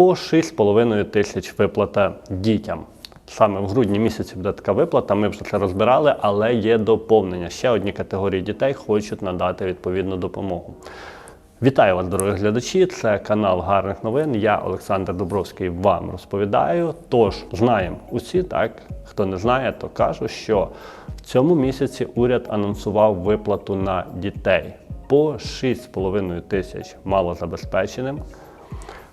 По 6,5 тисяч виплата дітям. Саме в грудні місяці буде така виплата. Ми вже це розбирали, але є доповнення. Ще одні категорії дітей хочуть надати відповідну допомогу. Вітаю вас, дорогі глядачі! Це канал гарних новин. Я Олександр Дубровський вам розповідаю. Тож знаємо усі, так хто не знає, то кажу, що в цьому місяці уряд анонсував виплату на дітей по 6,5 тисяч малозабезпеченим,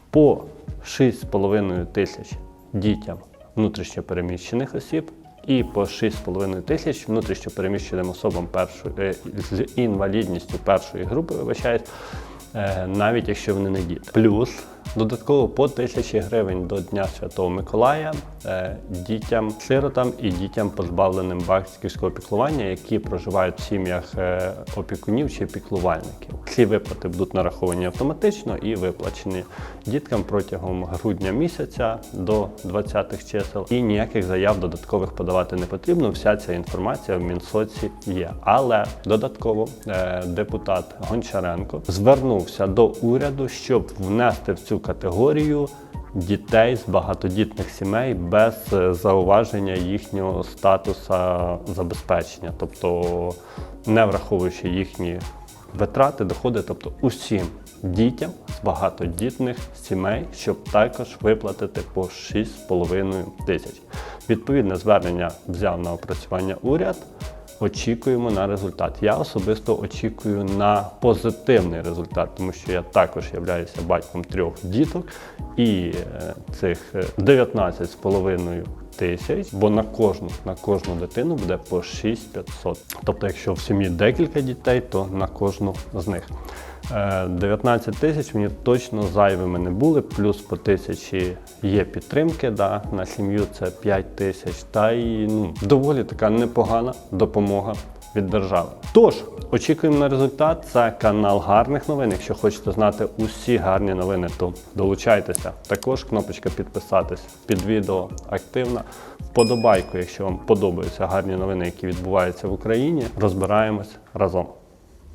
по 6,5 тисяч дітям внутрішньопереміщених осіб і по 6,5 тисяч внутрішньопереміщеним особам першої, е, з інвалідністю першої групи, вибачаюсь, е, навіть якщо вони не діти. Плюс додатково по тисячі гривень до Дня Святого Миколая е, дітям, сиротам і дітям, позбавленим батьківського піклування, які проживають в сім'ях е, опікунів чи піклувальників. Ці виплати будуть нараховані автоматично і виплачені діткам протягом грудня місяця до 20-х чисел. І ніяких заяв додаткових подавати не потрібно. Вся ця інформація в Мінсоці є. Але додатково е, депутат Гончаренко звернувся до уряду, щоб внести в цю категорію дітей з багатодітних сімей без е, зауваження їхнього статусу забезпечення, тобто не враховуючи їхні витрати, доходи, тобто усім дітям з багатодітних сімей, щоб також виплатити по 6,5 тисяч. Відповідне звернення взяв на опрацювання уряд. Очікуємо на результат. Я особисто очікую на позитивний результат, тому що я також являюся батьком трьох діток, і е, цих е, 19,5 тисяч, бо на кожну на кожну дитину буде по 6500. Тобто, якщо в сім'ї декілька дітей, то на кожну з них. Е, 19 тисяч мені точно зайвими не були, плюс по тисячі є підтримки. Да, на сім'ю це 5 тисяч. Та й ну, доволі така непогана допомога від держави. Тож, очікуємо на результат. Це канал гарних новин. Якщо хочете знати усі гарні новини, то долучайтеся. Також кнопочка підписатись під відео активна. Вподобайку, якщо вам подобаються гарні новини, які відбуваються в Україні. Розбираємось разом.